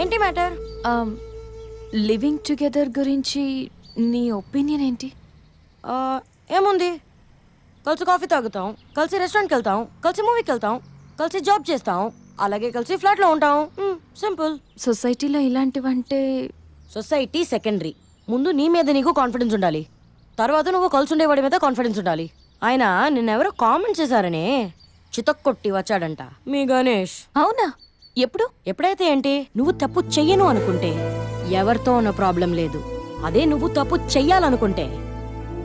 ఏంటి matter? Living together గురించి నీ ఒపీనియన్ ఏంటి? ఏముంది? కలిసి కాఫీ తాగుతాం కలిసి రెస్టారెంట్కి వెళ్తాం కలిసి మూవీకి వెళ్తాం కలిసి జాబ్ చేస్తాం అలాగే కలిసి ఫ్లాట్లో ఉంటాం. సింపుల్. సొసైటీలో ఇలాంటివంటే సొసైటీ సెకండరీ. ముందు నీ మీద నీకు కాన్ఫిడెన్స్ ఉండాలి. తర్వాత నువ్వు కలిసి ఉండేవాడి మీద కాన్ఫిడెన్స్ ఉండాలి. ఆయన నిన్నెవరో కామెంట్ చేశారనే చితక్కొట్టి వచ్చాడంట మీ గణేష్. అవునా? ఎప్పుడు? ఎప్పుడైతే ఏంటి నువ్వు తప్పు చెయ్యను అనుకుంటే. ఎవరితో ఉన్న ప్రాబ్లం లేదు. అదే నువ్వు తప్పు చెయ్యాలనుకుంటే.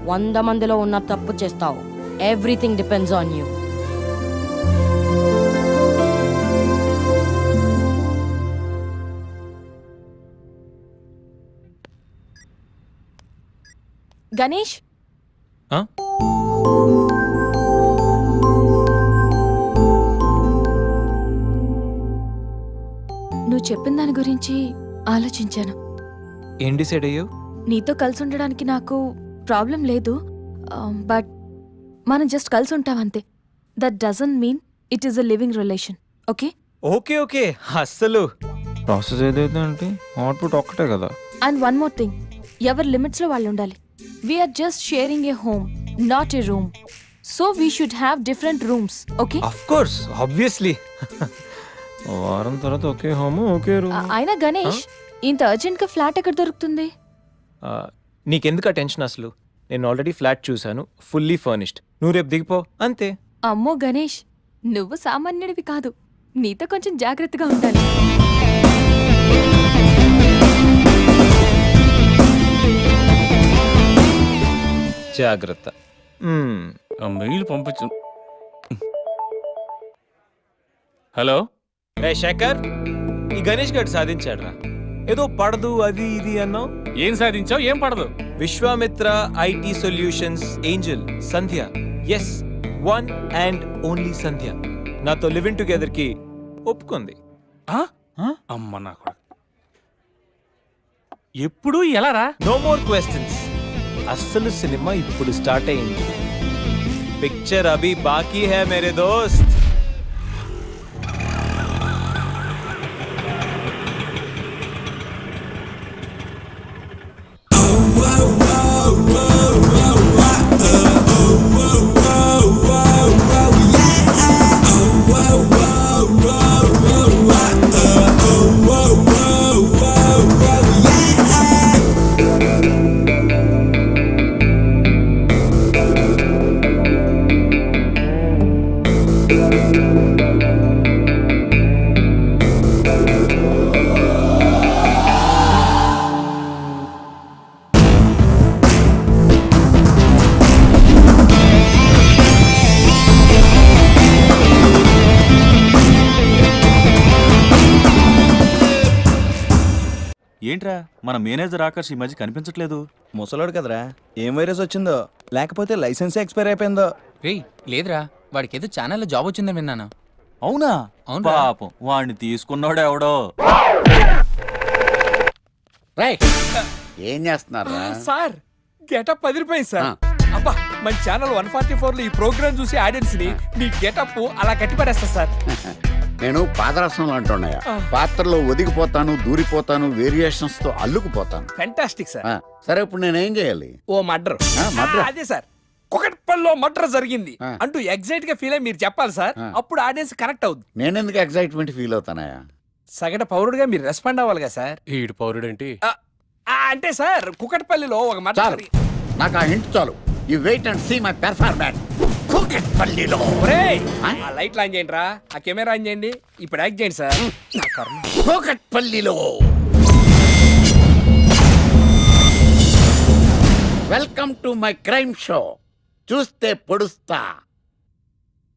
వంద మందిలో ఉన్న తప్పు చేస్తావు. Everything depends on you. Ganesh? నువ్వు చెప్పిన దాని గురించి ఆలోచించాను. ఏం డిసైడ్ అయ్యావు? నీతో కలిసి ఉండడానికి నాకు ప్రాబ్లం లేదు. బట్ మనం జస్ట్ కలిసి ఉంటాం అంతే. That doesn't mean it is a living relation okay okay okay. అస్సలు. ప్రాసెస్ ఏదైతే అంటే అవుట్పుట్ ఒక్కటే కదా. అండ్ వన్ మోర్ థింగ్ ఎవరి లిమిట్స్లో వాళ్ళు ఉండాలి? We're just sharing a home not a room so we should have different rooms okay of course obviously వారం తర్వాత ఒకే హోమ్ ఒకే రూమ్. అయినా గణేష్ ఇంత అర్జెంట్గా ఫ్లాట్ ఎక్కడ దొరుకుతుంది? నీకెందుకు ఆ టెన్షన్ అసలు? నేను ఆల్రెడీ ఫ్లాట్ చూశాను ఫుల్లీ ఫర్నిష్డ్. నువ్వు రేపు దిగిపో అంతే. అమ్మో గణేష్ నువ్వు సామాన్యుడివి కాదు. నీతో కొంచెం జాగ్రత్తగా ఉండాలి. జాగ్రత్త. మ్మ్. ఆ మెయిల్ పంపించు. హలో? రే శేఖర్ ఈ గణేష్ గారు సాధించాడ్రా. ఏదో పడదు అది ఇది అన్నావు? ఏం సాధించావు? ఏం పడదు? Vishwamitra IT solutions angel Sandhya. Yes one and only Sandhya. నాతో లివింగ్ టుగెదర్కి ఒప్పుకుంది. ఆ? అమ్మ నా కొడుకు. ఎప్పుడు ఎలా రా నో మోర్ క్వశ్చన్స్ అస్సలు సినిమా ఇప్పుడు స్టార్ట్ అయింది. పిక్చర్ అభి బాకీ హై మేరే దోస్త్. మన మేనేజర్ ఆకర్ష్ ఈ మధ్య కనిపించట్లేదు. ముసలోడు కదరా ఏం వైరస్ వచ్చిందో లేకపోతే లైసెన్స్ ఎక్స్పైర్ అయిపోయిందో. రేయ్ లేదురా వాడికి ఏదో ఛానల్లో జాబ్ వచ్చిందని విన్నాను. అవునా? అవునురా. పాపం వాడిని తీసుకున్నాడు ఎవడో. ఏం చేస్తున్నారా సార్ గెటప్ పది రూపాయలు సార్ అబ్బా మన ఛానల్ వన్ ఫార్టీ ఫోర్లో ఈ ప్రోగ్రామ్ చూసి ఆడియన్స్ని మీ గెటప్ అలా కట్టి పడేస్తా సార్. నేను పాదరసంలో అంటున్నాయా పాత్రలో ఒదిగిపోతాను దూరిపోతాను వేరియేషన్స్తో అల్లుకుపోతాను. ఫెంటాస్టిక్ సార్ ఆ, సరే ఇప్పుడు నేనేం చేయాలి? ఓ మర్డర్. ఆ, murder? అదే సార్ కుకట్పల్లిలో మర్డర్ జరిగింది. ఆ. అంటూ ఎగ్జైట్గా ఫీల్ అయ్యి మీరు చెప్పాలి సార్ ఆ. అప్పుడు ఆడియన్స్ కనెక్ట్ అవుద్ది. నేనెందుకు ఎక్సైట్మెంట్ ఫీల్ అవుతానయా సగట పౌరుడుగా మీరు రెస్పాండ్ అవ్వాలి కదా సార్ ఈడు పౌరుడేంటి? ఆ, ఆ, అంటే సార్ కుకట్పల్లిలో ఒక మర్డర్ చాలు. నాకు ఆ హింట్ చాలు. You wait and see my performance కూకట్పల్లిలో ఒరేయ్ ఆ? ఆ లైట్లు ఆన్ చేయండి రా ఆ కెమెరా ఆన్ చేయండి. ఇప్పుడు యాక్ట్ చేయండి సార్. నా కర్మ. కూకట్పల్లిలో welcome to my crime show. చూస్తే పొడుస్తా.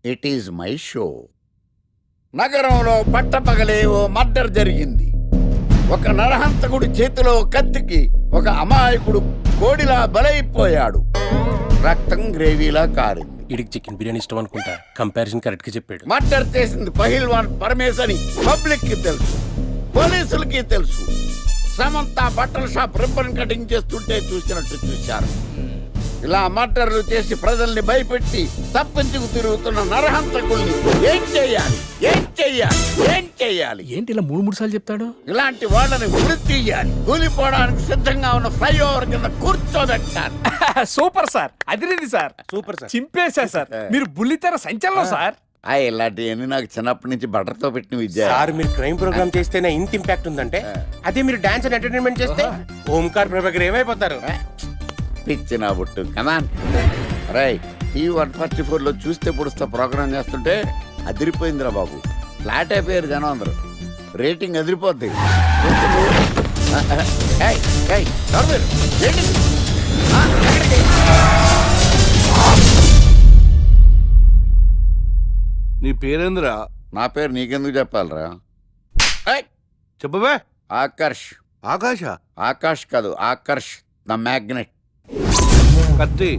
ఇట్ ఈజ్ మై షో నగరంలో పట్టపగలే ఓ మర్డర్ జరిగింది. ఒక నరహంతకుడి చేతిలో కత్తికి ఒక అమాయకుడు కోడిలా బలైపోయాడు. రక్తం గ్రేవీలా కారింది. ఇడికి చికెన్ బిర్యానీ ఇష్టం అనుకుంటా. కంపారిజన్ కరెక్ట్గా చెప్పాడు. మర్డర్ చేసింది పహిల్వాన్ పరమేశ్ అని పబ్లిక్కి తెలుసు పోలీసులకి తెలుసు. సమంత బట్టల షాప్ రిబ్బన్ కటింగ్ చేస్తుంటే చూసినట్టు చూశారు. ఇలా మర్డర్లు చేసి ప్రజల్ని భయపెట్టి తప్పించుకు తిరుగుతున్న నరహంతకుల్ని ఏం చెయ్యాలి ఏం చెయ్యాలి ఏం చెయ్యాలి ఏంటి ఇలా మూడు మూడు సార్లు చెప్తాడు? ఇలాంటి వాళ్ళని వృత్తి తీయాలి. కూలిపోవడానికి సిద్ధంగా ఉన్న ఫ్లైఓవర్ కింద కూర్చోబెట్టాలి. Super sir. అదిరింది సార్. Super sir. చింపేశా సార్. మీరు బుల్లితెర సంచలనం సార్. ఆ ఇలాంటివన్నీ నాకు చిన్నప్పటి నుంచి బట్టర్తో పెట్టిన విద్య. సార్ మీరు క్రైమ్ ప్రోగ్రామ్ చేస్తేనే ఇంత ఇంపాక్ట్ ఉందంటే అదే మీరు డాన్స్ అండ్ ఎంటర్టైన్మెంట్ చేస్తే ఓంకార్ ప్రభాకర్ ఏమైపోతారు? పిచ్చి నా బుట్టు. కమాన్ రై ఈ వన్ ఫార్టీ ఫోర్లో చూస్తే పొడుస్తా ప్రోగ్రామ్ చేస్తుంటే అదిరిపోయిందిరా బాబు. ఫ్లాట్ అయిపోయారు జనం అందరూ. రేటింగ్ అదిరిపోద్ది? నీ పేరేందిరా? నా పేరు నీకెందుకు చెప్పాలరా? చెప్పవే. ఆకర్ష్. ఆకాశ? ఆకాష్ కాదు ఆకర్ష్ ద మ్యాగ్నెట్. కత్తి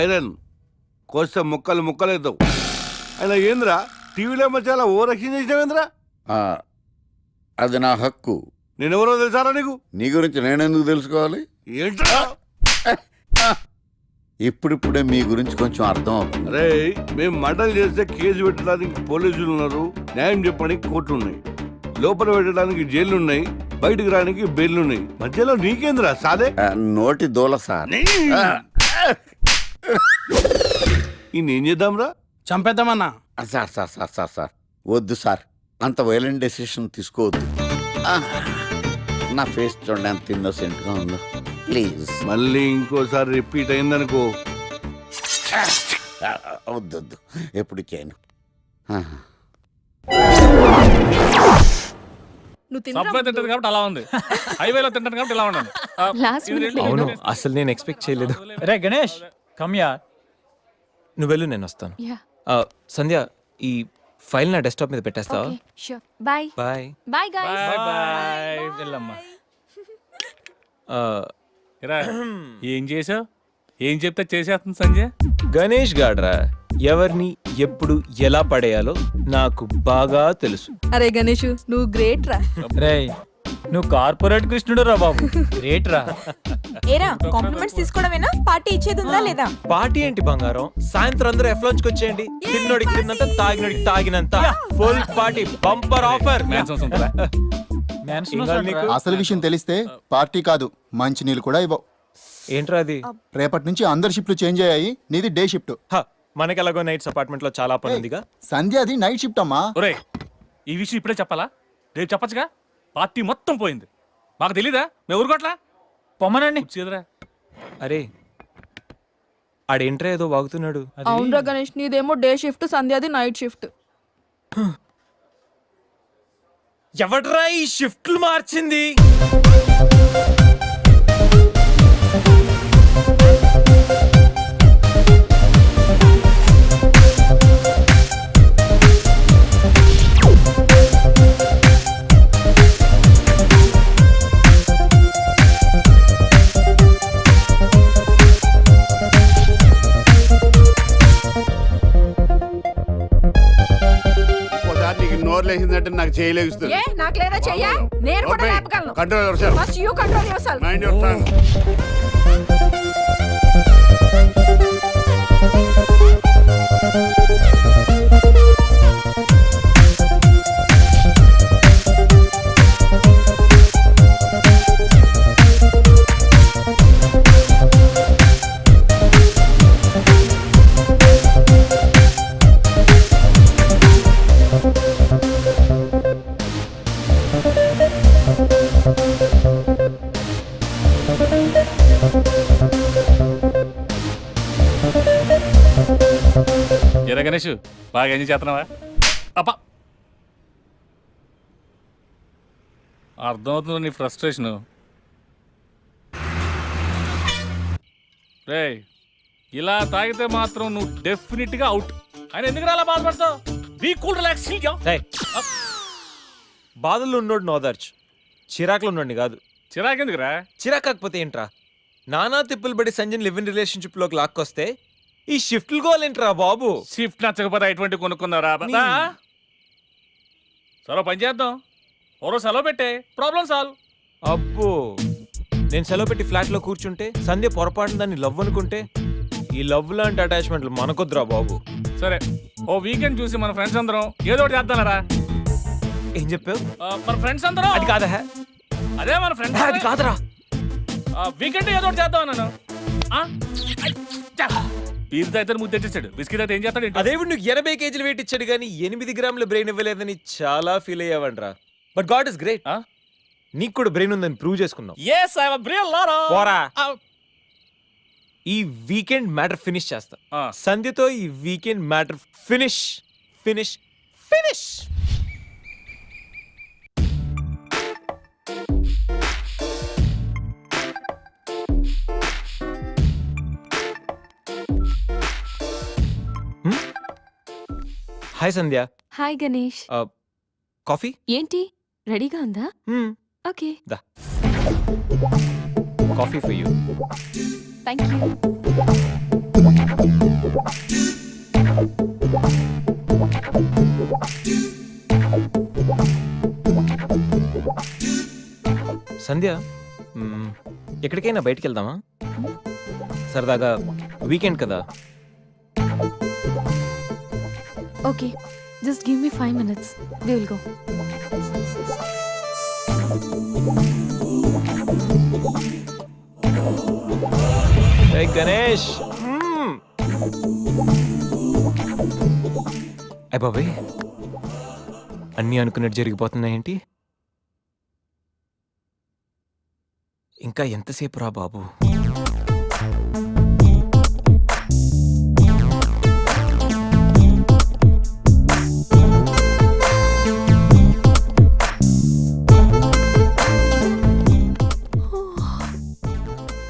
ఐరన్ కోస్తే ముక్కలు ముక్కలేద్దావు అయినా ఏందిరా? టీవీలో మధ్య ఓ రక్షణ చేసినావేంద్రా అది నా హక్కు. నేనెవరో తెలుసారా నీకు? నీ గురించి నేనెందుకు తెలుసుకోవాలి? ఏంట్రా? ఇప్పుడిప్పుడే మీ గురించి కొంచెం అర్థం అవుతుంది. అరే మేము మర్డర్ చేస్తే కేసు పెట్టడానికి పోలీసులు ఉన్నారు. న్యాయం చెప్పడానికి కోర్టులు ఉన్నాయి. లోపల పెట్టడానికి జైలు ఉన్నాయి. బయటకు రావడానికి బెయిల్ ఉన్నాయి మధ్యలో నీకేందిరా సాదే? నోటి దూల సార్. ఆ, ఈ ఏం చేద్దాంరా? చంపేద్దామన్నా? Sir sir sir sir sir. వద్దు సార్. అంత వైలెంట్ డెసిషన్ తీసుకోవద్దు. నా ఫేస్ చూడండి ఎంత ఇన్నోసెంట్గా ఉందో. ప్లీజ్. మళ్ళీ ఇంకోసారి రిపీట్ అయిందనుకో. వద్దు వద్దు. ఎప్పుడు చేయను ఆ. సబ్వే తింటది కాబట్టి అలా ఉంది. హైవేలో తింటాను కాబట్టి ఇలా ఉన్నాను అవును అసలు నేను ఎక్స్పెక్ట్ చేయలేదు. రే గణేష్ కమ్యా నువ్వు వెళ్ళు నేను వస్తాను. యా ఆ, సంధ్య ఈ ఫైల్ నా డెస్క్టాప్ మీద పెట్టేస్తావా? Okay sure bye bye bye guys bye bye వెళ్ళమ్మా. ఏం చేసావు? ఏం చెప్తే చేసేస్తుంది సంజయ్? గణేష్ గాడ్రా ఎవరిని ఎప్పుడు ఎలా పడేయాలో నాకు బాగా తెలుసు. అరే గణేష్ నువ్వు గ్రేట్ రా. రే నువ్వు కార్పొరేట్ కృష్ణుడు రా బాబు. గ్రేట్ రా. ఏరా కాంప్లిమెంట్స్ తీసుకోవడమేనా? పార్టీ ఇచ్చేది ఉందా లేదా? పార్టీ ఏంటి బంగారం? సాయంత్రం అందరూ ఎఫ్కి వచ్చేయండి. తిన్నోడికి తిన్నంత తాగినోడికి తాగినంత. ఫుల్ పార్టీ బంపర్ ఆఫర్ అసలు విషయం తెలిస్తే పార్టీ కాదు మంచి నీళ్ళు కూడా ఇవ్వవు. ఏంట్రా అది? రేపటి నుంచి అందరి షిఫ్ట్లు చేంజ్ అయ్యాయి. నీది డే షిఫ్ట్. హ, మనకి ఎలాగో నైట్స్ అపార్ట్మెంట్లో చాలా పని ఉందిగా సంధ్యాది నైట్ షిఫ్ట్ అమ్మా. ఒరే ఈ విషయం ఇప్పుడే చెప్పాలా? రేపు చెప్పచ్చుగా? పార్టీ మొత్తం పోయింది. మాకు తెలీదా? మేము ఊరుకోట్లా పొమ్మనండి. కుర్చీదురా అరే ఆడేంట్రా ఏదో వాగుతున్నాడు? అవునరా గణేష్ నీదేమో డే షిఫ్ట్ సంధ్యాది నైట్ షిఫ్ట్. ఎవడ్రా ఈ షిఫ్ట్లు మార్చింది? లేచిందంటే నాకు చేయలేస్తుంది ఏ నాకు లేదా చెయ్యా? నేను కూడా లేపగలను. Control yourself first you control yourself mind your tongue ఎరా గణేష్ బాగా ఎంజాయ్ చేస్తున్నావా? అప్ప అర్థమవుతుంది నీ ఫ్రస్ట్రేషన్. రే ఇలా తాగితే మాత్రం నువ్వు డెఫినెట్గా అవుట్. ఆయన ఎందుకు అలా బాధపడతావు? బీ కూల్ రిలాక్స్ బాధల్లో ఉన్నోడు నోదార్చ్ చిరాకులో ఉన్నోడిని కాదు. చిరాకెందుకురా? చిరాకు కాకపోతే ఏంట్రా? నానా తిప్పులు పడి సంజయ్ లివ్ ఇన్ రిలేషన్షిప్లోకి లాక్కొస్తే ఈ షిఫ్ట్లు గోలేంట్రా బాబు? షిఫ్ట్ నచ్చకపోతే ఎటువంటి కొనుక్కున్నారా నీ- సరే పని చేద్దాం. ఓరో సెలవు పెట్టే. ప్రాబ్లం సాల్వ్ అబ్బో. నేను సెలవు పెట్టి ఫ్లాట్లో కూర్చుంటే సంధ్య పొరపాటున దాన్ని లవ్ అనుకుంటే ఈ లవ్ లాంటి అటాచ్మెంట్లు మనకొద్దురా బాబు. సరే ఓ వీకెండ్ చూసి మన ఫ్రెండ్స్ అందరం ఏదో ఒకటి చేద్దాంరా ఏం చెప్పావు? మన ఫ్రెండ్స్ అందరం? అది కాదా? అదే మన ఫ్రెండ్స్ అది కాదురా. వీకెండ్ ఏదో ఒకటి చేద్దాం అన్నాను. పీర్ అయితే ముద్దు తెచ్చేసాడు. బిస్కెట్ అయితే ఏం చేస్తాడు? అదేవిడు నువ్వు ఎనభై కేజీలు వెయిట్ ఇచ్చాడు కానీ ఎనిమిది గ్రాముల బ్రెయిన్ ఇవ్వలేదని చాలా ఫీల్ అయ్యావంట్రా. బట్ గాడ్ ఇస్ గ్రేట్ ఆ? నీకు కూడా బ్రెయిన్ ఉందని ప్రూవ్ చేసుకున్నావు. పోరా. ఆ, ఈ వీకెండ్ మ్యాటర్ ఫినిష్ చేస్తా. ఆ. సంధ్యతో ఈ weekend matter finish finish finish hi Sandhya. Hi Ganesh. Coffee? ఏంటి? రెడీగా ఉందా? Okay. Coffee for you. Thank you. Sandhya ఎక్కడికైనా బయటికి వెళ్దామా సరదాగా వీకెండ్ కదా? Okay just give me five minutes we will go Hey, Ganesh బాబాయ్ అన్నీ అనుకున్నట్టు జరిగిపోతున్నాయేంటి ఇంకా ఎంతసేపు రా బాబు?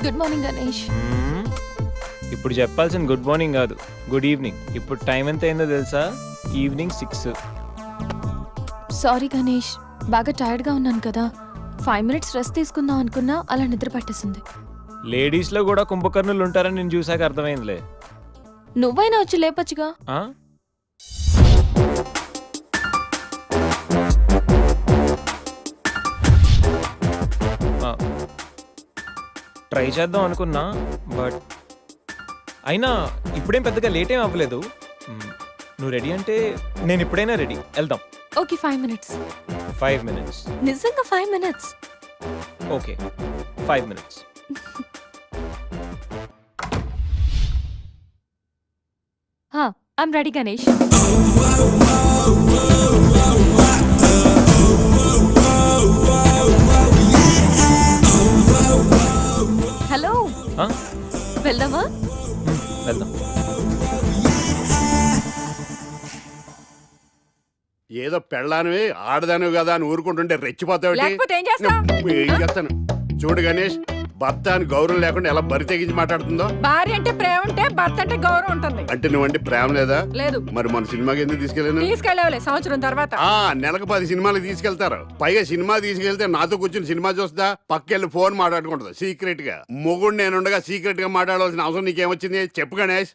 Good morning Ganesh. ఇప్పుడు చెప్పాల్సిన గుడ్ మార్నింగ్ కాదు. గుడ్ ఈవినింగ్ ఇప్పుడు టైం ఎంత అయిందో తెలుసా? ఈవినింగ్ సిక్స్ సారీ గణేష్ బాగా టైర్డ్గా ఉన్నాను కదా. ఫైవ్ మినిట్స్ రెస్ట్ తీసుకుందాం అనుకున్నా అలా నిద్ర పట్టేసింది. లేడీస్లో కూడా కుంభకర్ణులు ఉంటారని నేను చూసాక అర్థమైందిలే. నువ్వైనా వచ్చి లేపచ్చుగా. ట్రై చేద్దాం అనుకున్నా బట్ అయినా ఇప్పుడేం పెద్దగా లేట్ ఏం అవ్వలేదు. మ్, నువ్వు రెడీ అంటే నేను ఇప్పుడైనా రెడీ వెళ్దాం. Okay five minutes five minutes నిజంగా five minutes okay five minutes I'm ready Ganesh hello. వెళ్దామా? వెళ్దాం. ఏదో పెళ్ళానివి ఆడదానివి కదా అని ఊరుకుంటుంటే రెచ్చిపోతావు లేకపోతే ఏం చేస్తావ్? ఏం చేస్తాను? చూడు గణేష్ భర్త అని గౌరవం లేకుండా ఎలా బరి తెగించి మాట్లాడుతుందో? భార్య అంటే ప్రేమ ఉంటే భర్త అంటే గౌరవం ఉంటుంది. అంటే నువ్వంటే ప్రేమ లేదా? లేదు. మరి మన సినిమాకి ఎందుకు తీసుకెళ్ళాను. తీసుకెళ్ళవలే సంవత్సరం తర్వాత. ఆ నెలకు పది సినిమాలు తీసుకెళ్తారు. పైగా సినిమా తీసుకెళ్తే నాతో కూర్చుని సినిమా చూస్తా పక్కెళ్ళి ఫోన్ మాట్లాడుకుంటుంది సీక్రెట్గా మొగుడు నేనుండగా సీక్రెట్గా మాట్లాడాల్సిన అవసరం నీకేమొచ్చింది? చెప్పు గణేష్.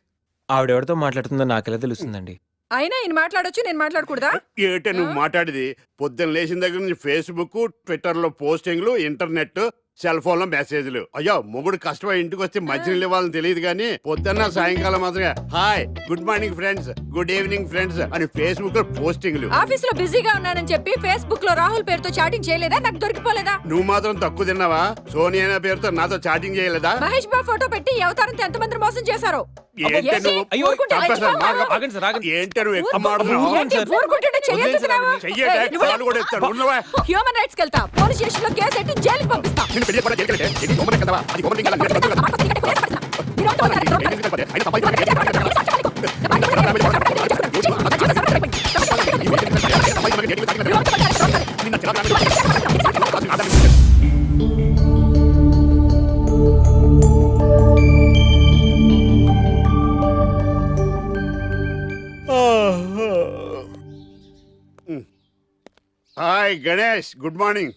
ఆవిడెవరితో మాట్లాడుతుందో నాకెలా తెలుస్తుందండి? అయినా ఈయన మాట్లాడొచ్చు నేను మాట్లాడకూడదా? ఏటే నువ్వు మాట్లాడేది? పొద్దున్న లేచిన దగ్గర నుంచి ఫేస్బుక్ ట్విట్టర్లో పోస్టింగ్లు ఇంటర్నెట్ సెల్ ఫోన్లో మెసేజ్లు అయ్యో మొగుడు కష్టమై ఇంటికి వస్తే మధ్యలో ఇవ్వాలని తెలియదు కానీ పొద్దున్న సాయంకాలం మాత్రమే hi good morning friends good evening friends అని ఫేస్బుక్లో పోస్టింగ్లు ఆఫీస్లో బిజీగా ఉన్నానని చెప్పి ఫేస్బుక్లో రాహుల్ పేరుతో చాటింగ్ చేయలేదా నాకు దొరికిపోలేదా నువ్వు మాత్రం తక్కువ తిన్నావా సోనియా అనే పేరుతో నాతో చాటింగ్ చేయలేదా మహేష్ బాబు ఫోటో పెట్టి ఈ అవతారంతో ఎంతమంది మోసం చేశారు ఏంటి ఏంటి? నువ్వు అయ్యో, ఊరుకుంటే చంపేస్తాను. చచ్చిపోతావు. మాకు- ఆగండి సార్ ఆగండి ఏంటి నువ్వు ఎక్కువ ఊరుకో. మాట్లాడుతున్నావు? ఏంటి? ఊరుకుంటుంటే చెయ్యెత్తుతున్నావా? చెయ్యటే, ఏయ్, నువ్వు- కాలు కూడా ఎత్తాను. ఉన్నవా? హ్యూమన్ రైట్స్ కెళ్తా పోలీస్ స్టేషన్లో కేసు పెట్టి జైలుకి పంపిస్తా నిన్ను పెళ్ళి కూడా జైలుకి వెళ్తే, ఇది గవర్నమెంట్ కదవా? అది గవర్నమెంట్ కాదా? మీరు కదా? హాయ్ గణేష్ గుడ్ మార్నింగ్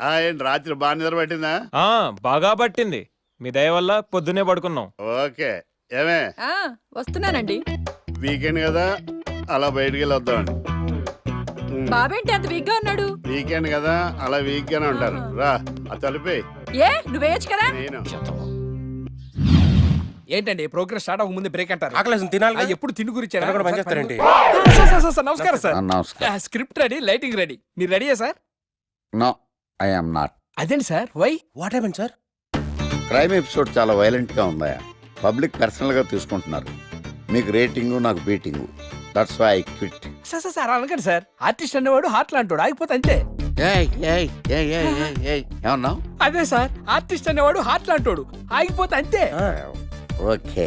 ఆ? రాత్రి బాగా నిద్ర పట్టిందా? ఆ, బాగా పట్టింది. మీ దయ వల్ల పొద్దునే పడుకున్నాం. ఓకే. ఏమే? ఆ, వస్తున్నానండి. వీకెండ్ కదా అలా బయటికి వెళ్ళి వద్దామండి ఉమ్, బాబేంటి అంత వీక్గా ఉన్నాడు? వీకెండ్ కదా అలా వీక్ గానే ఉంటారు. రా ఆ తలిపే. ఏ నువ్వేయచ్చు కదా? ఏంటండి ప్రోగ్రెస్ స్టార్ట్ అవ్వక ముందే బ్రేక్ అంటారు? ఆకలేసం తినాలి ఆ? ఎప్పుడు తిండి గురించి తినకుండా పని చేస్తారేంటి? నమస్కారం సార్. నమస్కారం. Script ready lighting ready. మీరు రెడీయా సార్? నో. I'm not. అదేంటి sir? Why? What happen sir? Crime episode చాలా వైలెంట్గా ఉందా పబ్లిక్ పర్సనల్గా తీసుకుంటున్నారు. మీకు రేటింగు నాకు beating. That's why I quit sir sir sir అనకండి సార్. ఆర్టిస్ట్ అనేవాడు హార్ట్ లాంటాడు ఆగిపోతే అంతే. ఏమన్నావు? అదే సార్ ఆర్టిస్ట్ అనేవాడు హార్ట్ లాంటాడు ఆగిపోతే అంతే. ఓకే.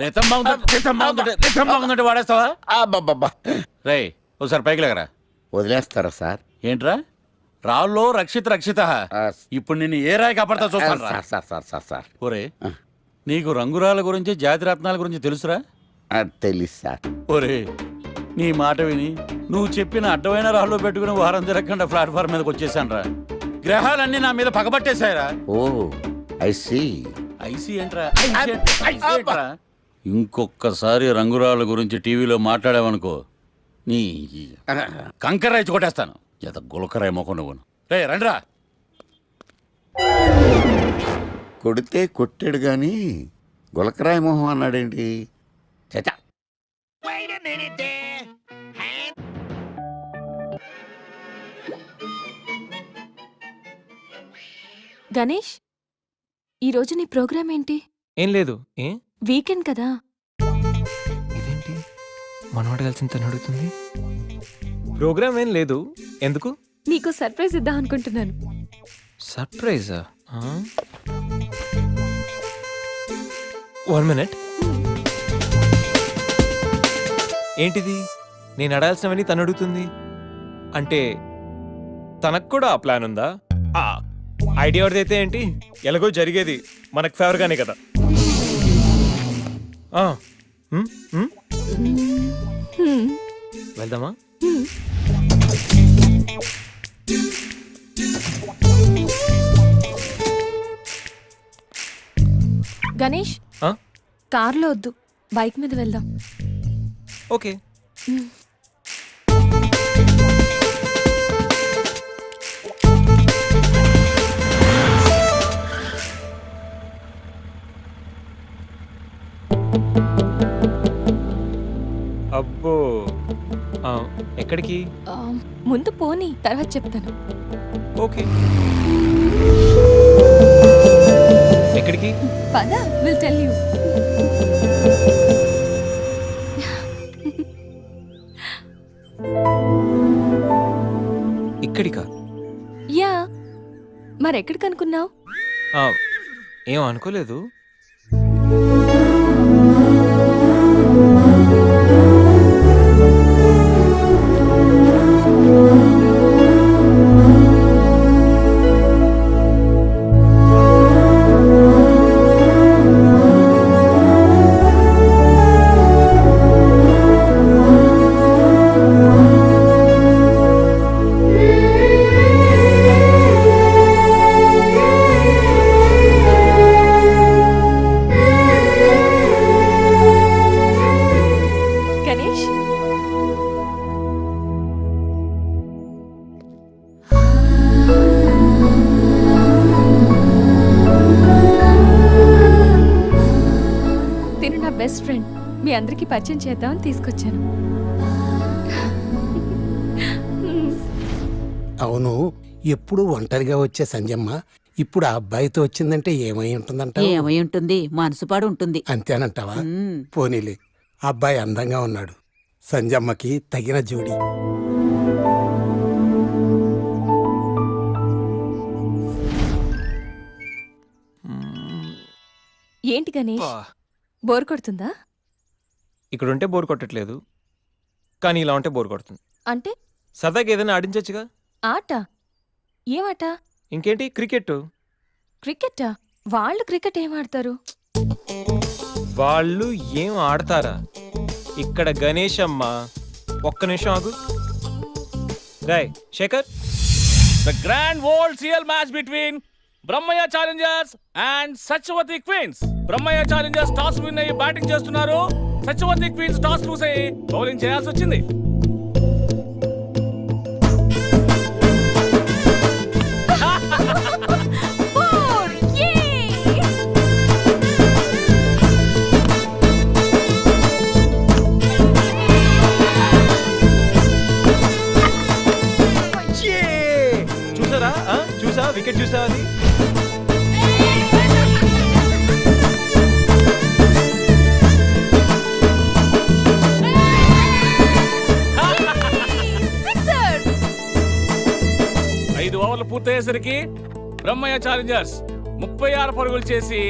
రితం బాగుందంటే రితం బాగుందంటే రితం బాగుందంటే వాడేస్తావా? అబ్బబ్బబ్బా. రేయ్ ఒకసారి పైకి లేకరా. వదిలేస్తారా సార్? ఏంట్రా? రాళ్ళో రక్షిత రక్షిత. ఇప్పుడు నిన్ను ఏ రాయి కాపాడతా చూస్తాను sir sir sir sir sir. ఒరే ఆ. నీకు రంగురాల గురించి జాతి రత్నాల గురించి తెలుసురా? ఆ, తెలీదు సార్. ఒరే నీ మాట విని నువ్వు చెప్పిన అడ్డమైన రాళ్ళు పెట్టుకుని వారం తిరగకుండా ప్లాట్ఫామ్ మీదకి వచ్చేసాను రా. గ్రహాలన్నీ నా మీద పగబట్టేశాయరా. ఓ ఐసీ ఐసీ ఏంట్రా? ఇంకొక్కసారి రంగురాళ్ళ గురించి టీవీలో మాట్లాడావనుకో నీ కంకర రైచి కొట్టేస్తాను. జత గులకరాయి మొక్క నువ్వును రే రండిరా. కొడితే కొట్టాడు గాని గులకరాయి మొహం అన్నాడేంటి? చచా గణేష్ ఈరోజు నీ ప్రోగ్రామ్ ఏంటి? ఏం లేదు ఏ? వీకెండ్ కదా. ఇదేంటి? మనవాడు కలిసి తను అడుగుతుంది? ప్రోగ్రామ్ ఏం లేదు. ఎందుకు? నీకు సర్ప్రైజ్ ఇద్దాం అనుకుంటున్నాను. సర్ప్రైజా? One minute. ఏంటిది? నేను అడాల్సినవని తను అడుగుతుంది? అంటే తనకు కూడా ఆ ప్లాన్ ఉందా? ఆ, ఐడియా ఎవరిదైతే ఏంటి? ఎలాగో జరిగేది మనకు ఫేవర్గానే కదా. ఆ, ఉమ్, ఉమ్, హ్మ్. వెళ్దామా? గణేష్ ఆ? కార్లో వద్దు. బైక్ మీద వెళ్దాం. ఓకే. అబ్బో ఆ, ఎక్కడికి? ఆ, ముందు పోనీ తర్వాత చెప్తాను. ఓకే. ఎక్కడికి? పద విల్ టెల్ యూ ఇక్కడికా? యా. మరెక్కడికి అనుకున్నావు ఆ, ఏం అనుకోలేదు. పరిచయం చేద్దామని తీసుకొచ్చాను. అవును ఎప్పుడు ఒంటరిగా వచ్చే సంజమ్మ ఇప్పుడు ఆ అబ్బాయితో వచ్చిందంటే ఏమై ఉంటుందంట ఏమై ఉంటుంది? మనసుపాడు ఉంటుంది. అంతేనంటావా. పోనీలే ఆ అబ్బాయి అందంగా ఉన్నాడు. సంజమ్మకి తగిన జోడి. ఏంటి గణేష్. బోర్ కొడుతుందా? ఇక్కడ ఉంటే బోర్ కొట్టట్లేదు. కానీ ఇలా ఉంటే బోర్ కొడుతుంది. అంటే? సరదాగా ఏదైనా ఆడించొచ్చుగా? ఆట? ఏమాట? ఇంకేంటి? క్రికెట్ క్రికెటా? వాళ్ళు క్రికెట్ ఏం ఆడతారు? వాళ్ళు ఏం ఆడతారా? ఇక్కడ గణేష్ అమ్మ ఒక్క నిమిషం ఆగు. Rai Shekhar. The grand world CL match between Brahmaiah challengers and Satyavati queens Brahmaiah challengers toss win అయ్యి బ్యాటింగ్ చేస్తున్నారు. సత్యవతి క్వీన్స్ టాస్ లూస్ అయ్యి బౌలింగ్ చేయాల్సి వచ్చింది. ఓవర్లు బ్రహ్మయ్య ఛాలెంజర్స్ ముప్పై ఆరు పరుగులు చేసి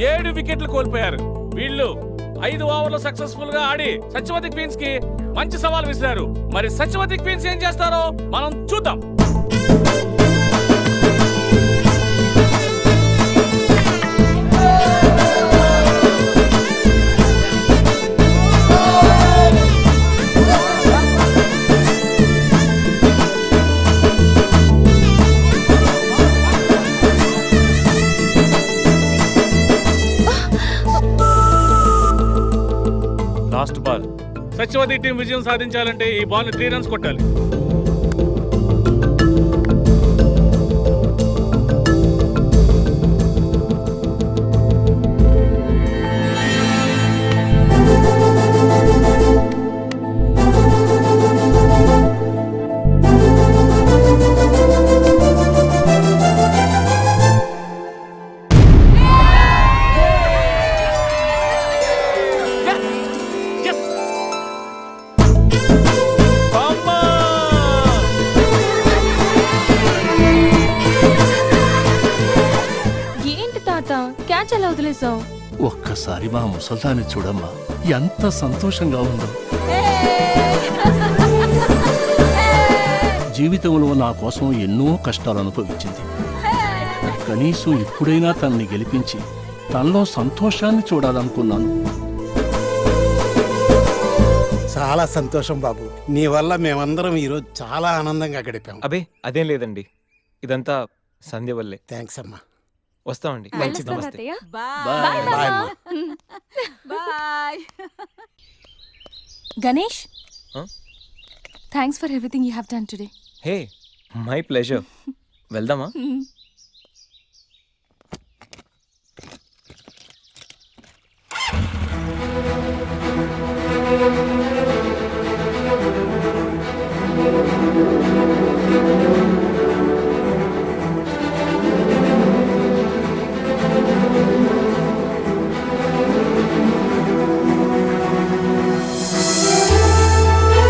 ఏడు వికెట్లు కోల్పోయారు. వీళ్ళు ఐదు ఓవర్లు సక్సెస్ఫుల్గా ఆడి సత్యవతి క్వీన్స్కి మంచి సవాల్ విసిరారు. మరి సత్యవతి క్వీన్స్ ఏం చేస్తారో మనం చూద్దాం. సత్యవతి టీం విజయం సాధించాలంటే ఈ బాల్ త్రీ రన్స్ కొట్టాలి. ముసల్దాన్ని చూడమ్మా. ఎంత సంతోషంగా ఉందో. జీవితంలో నా కోసం ఎన్నో కష్టాలు అనుభవించింది. కనీసం ఇప్పుడైనా తనని గెలిపించి తనలో సంతోషాన్ని చూడాలనుకున్నాను. చాలా సంతోషం బాబు. నీ వల్ల మేమందరం ఈరోజు చాలా ఆనందంగా గడిపాం. అబే అదేం లేదండి. ఇదంతా సంధ్య వల్లే. థ్యాంక్స్ అమ్మా. వస్తామండి. వెళ్ళొస్తాను నమస్తే అత్తయ్య బాయ్. బాయ్ అమ్మా. Bye. Ganesh? Huh? Thanks for everything you have done today hey my pleasure వెళ్దామా.